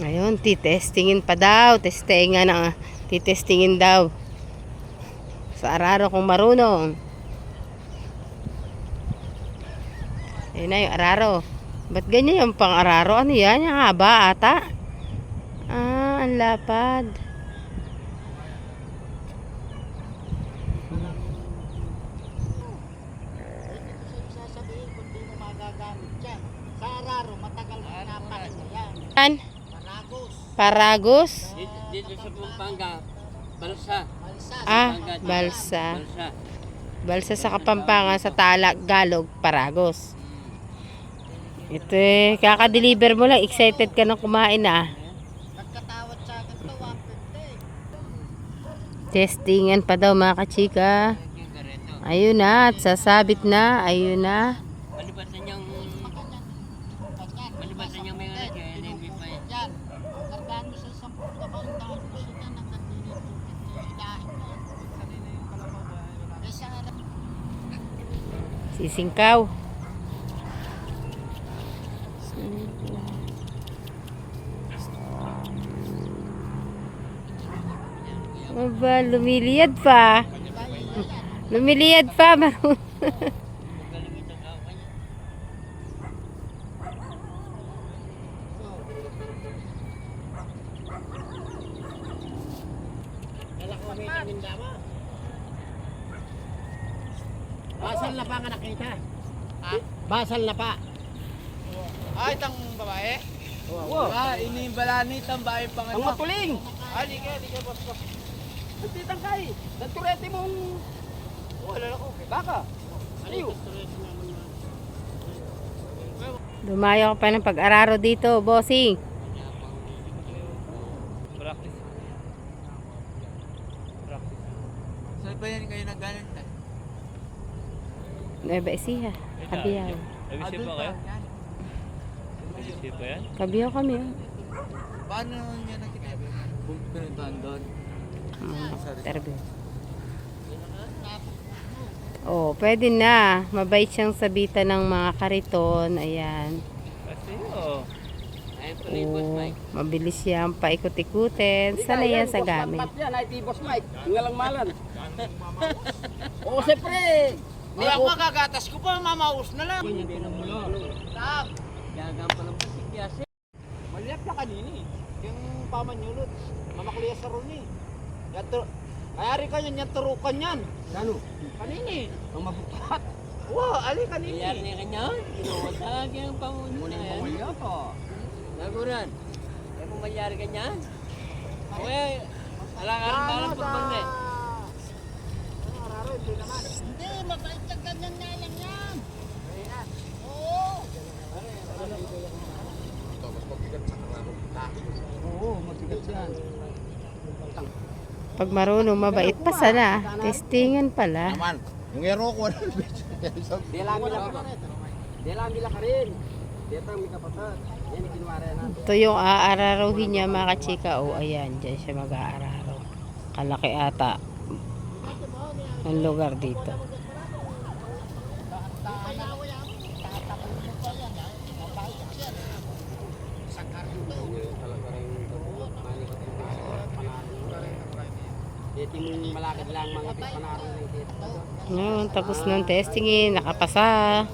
Ngayon, titestingin pa daw. Testingan na. Titestingin daw. Sa araro kung marunong. Ayun na yung araro. Ba't ganyan yung pang araro? Ano yan? Yung haba ata? Ah, ang lapad. sasabihin kung di mo magagamit yan. Sa araro, matagal napanin mo yan. Paragos. Dito, dito sa Pampanga, balsa. Ah, balsa. Balsa. Balsa sa Kapampangan sa Tagalog, Paragos. Ito eh, kakadeliver mo lang. Excited ka na kumain ah. nagkatawad sa akin to, 150. Testingan pa daw mga kachika. Ayun na, at sasabit na. Ayun na. Malibasan niyang, Sisingkaw. Aba, lumiliyad pa. Lumiliyad pa. Marun- ko may taninda mo. Basal na pa nga nakita. Ha? Basal na pa. Ay, tang babae? Wow. Ah, ini balanit ang bahay pang Ang matuling. Ah, di ka, di ka, boss, boss. Hindi tangkay. Nagturete mong Wala na ko. baka. Aliw. Dumayo ka pa ng pag-araro dito, bossing. Practice. Practice. Saan ba yan kayo naggaling? Nueva Ecija. Kabiyaw. Nabisip ba kayo? Nabisip ba yan? Kabiyaw kami. oh. Paano niya nakita? Kung pinuntahan doon. Mm, Terbe. Oh, pwede na. Mabait siyang sabitan ng mga kariton. Ayan. Kasi oh. Boss Oh, Mike. mabilis siyang paikot-ikutin. Sana yan sa gamit. Yan, ay tibos Mike. Ngalang malan. Oo, siyempre. Wala ko magagatas ko pa, mamaus na lang. Yan yung pinamulo. Tap! Gagang pa ng pasikiyasi. Maliap na kanini. Yung pamanyulot. Mamakliya sa eh. Yan tur- Kaya rin kanyan, yan turukan yan. Ano? Kanini. Ang mabukat. Wow, ali kanini. Nangyari na kanya, inuwasag yung pamuno na yan. Wala pa. Naguran. Eh kung mangyari ganyan. Okay, alang-alang balang pagbanda eh. Hindi, mabait ka ganyan nga lang yan. Oo. Oo, mabigat yan. Pag marunong, mabait pa sana. Testingan pala. Naman, yung ero ko. Rin. Delami lang ka rin. Ito yung aararuhin niya mga kachika. Oh, ayan. Diyan siya mag-aararo. Kalaki ata. Ang lugar dito. Yung malakad lang mga panaro ng dito. Ngayon, tapos ng testingin. Nakapasa.